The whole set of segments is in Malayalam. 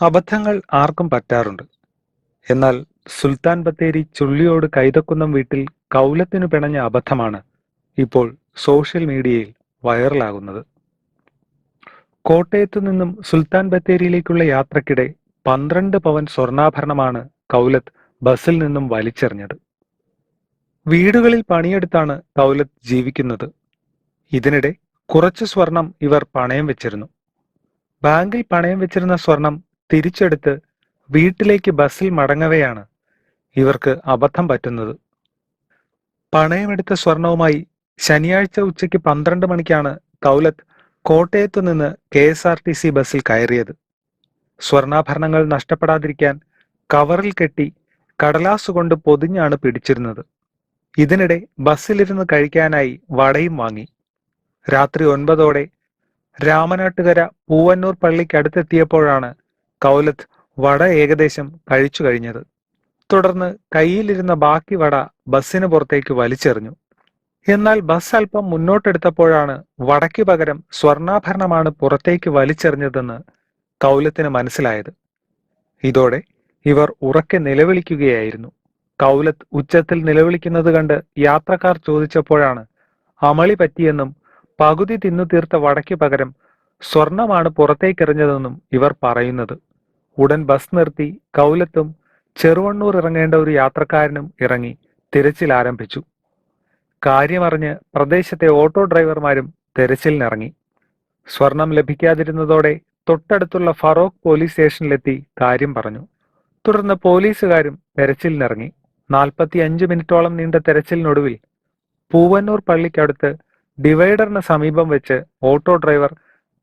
അബദ്ധങ്ങൾ ആർക്കും പറ്റാറുണ്ട്. എന്നാൽ സുൽത്താൻ ബത്തേരി ചുള്ളിയോട് കൈതക്കുന്നം വീട്ടിൽ കൗലത്തിനു പിണഞ്ഞ അബദ്ധമാണ് ഇപ്പോൾ സോഷ്യൽ മീഡിയയിൽ വൈറലാകുന്നത്. കോട്ടയത്തു നിന്നും സുൽത്താൻ ബത്തേരിയിലേക്കുള്ള യാത്രക്കിടെ പന്ത്രണ്ട് പവൻ സ്വർണാഭരണമാണ് കൗലത്ത് ബസ്സിൽ നിന്നും വലിച്ചെറിഞ്ഞത്. വീടുകളിൽ പണിയെടുത്താണ് കൗലത്ത് ജീവിക്കുന്നത്. ഇതിനിടെ കുറച്ച് സ്വർണം ഇവർ പണയം വെച്ചിരുന്നു. ബാങ്കിൽ പണയം വെച്ചിരുന്ന സ്വർണം തിരിച്ചെടുത്ത് വീട്ടിലേക്ക് ബസ്സിൽ മടങ്ങവെയാണ് ഇവർക്ക് അബദ്ധം പറ്റുന്നത്. പണയമെടുത്ത സ്വർണവുമായി ശനിയാഴ്ച ഉച്ചയ്ക്ക് പന്ത്രണ്ട് മണിക്കാണ് കൗലത്ത് കോട്ടയത്തു നിന്ന് K S R T C ബസ്സിൽ കയറിയത്. സ്വർണാഭരണങ്ങൾ നഷ്ടപ്പെടാതിരിക്കാൻ കവറിൽ കെട്ടി കടലാസ് കൊണ്ട് പൊതിഞ്ഞാണ് പിടിച്ചിരുന്നത്. ഇതിനിടെ ബസ്സിലിരുന്ന് കഴിക്കാനായി വടയും വാങ്ങി. രാത്രി ഒൻപതോടെ രാമനാട്ടുകര പൂവന്നൂർ പള്ളിക്കടുത്തെത്തിയപ്പോഴാണ് കൗലത്ത് വട ഏകദേശം കഴിച്ചു കഴിഞ്ഞത്. തുടർന്ന് കയ്യിലിരുന്ന ബാക്കി വട ബസ്സിന് പുറത്തേക്ക് വലിച്ചെറിഞ്ഞു. എന്നാൽ ബസ് അല്പം മുന്നോട്ടെടുത്തപ്പോഴാണ് വടയ്ക്ക് പകരം സ്വർണാഭരണമാണ് പുറത്തേക്ക് വലിച്ചെറിഞ്ഞതെന്ന് കൗലത്തിന് മനസ്സിലായത്. ഇതോടെ ഇവർ ഉറക്കെ നിലവിളിക്കുകയായിരുന്നു. കൗലത്ത് ഉച്ചത്തിൽ നിലവിളിക്കുന്നത് കണ്ട് യാത്രക്കാർ ചോദിച്ചപ്പോഴാണ് അമളി പറ്റിയെന്നും പകുതി തിന്നു തീർത്ത വടയ്ക്ക് പകരം സ്വർണമാണ് പുറത്തേക്കെറിഞ്ഞതെന്നും ഇവർ പറയുന്നത്. ഉടൻ ബസ് നിർത്തി കൗലത്തും ചെറുവണ്ണൂർ ഇറങ്ങേണ്ട ഒരു യാത്രക്കാരനും ഇറങ്ങി തിരച്ചിൽ ആരംഭിച്ചു. കാര്യമറിഞ്ഞ് പ്രദേശത്തെ ഓട്ടോ ഡ്രൈവർമാരും തെരച്ചിലിനിറങ്ങി. സ്വർണം ലഭിക്കാതിരുന്നതോടെ തൊട്ടടുത്തുള്ള ഫറോക്ക് പോലീസ് സ്റ്റേഷനിലെത്തി കാര്യം പറഞ്ഞു. തുടർന്ന് പോലീസുകാരും തെരച്ചിലിനിറങ്ങി. നാൽപ്പത്തി അഞ്ച് മിനിറ്റോളം നീണ്ട തെരച്ചിലിനൊടുവിൽ പൂവന്നൂർ പള്ളിക്കടുത്ത് ഡിവൈഡറിന് സമീപം വെച്ച് ഓട്ടോ ഡ്രൈവർ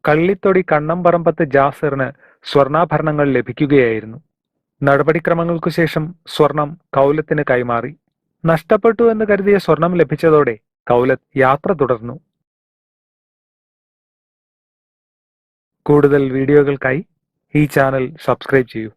കള്ളിത്തൊടി കണ്ണംപറമ്പത്ത് ജാസിറിന് സ്വർണാഭരണങ്ങൾ ലഭിക്കുകയായിരുന്നു. നടപടിക്രമങ്ങൾക്കു ശേഷം സ്വർണം കൗലത്തിന് കൈമാറി. നഷ്ടപ്പെട്ടു എന്ന് കരുതിയ സ്വർണം ലഭിച്ചതോടെ കൗലത്ത് യാത്ര തുടർന്നു. കൂടുതൽ വീഡിയോകൾക്കായി ഈ ചാനൽ സബ്സ്ക്രൈബ് ചെയ്യൂ.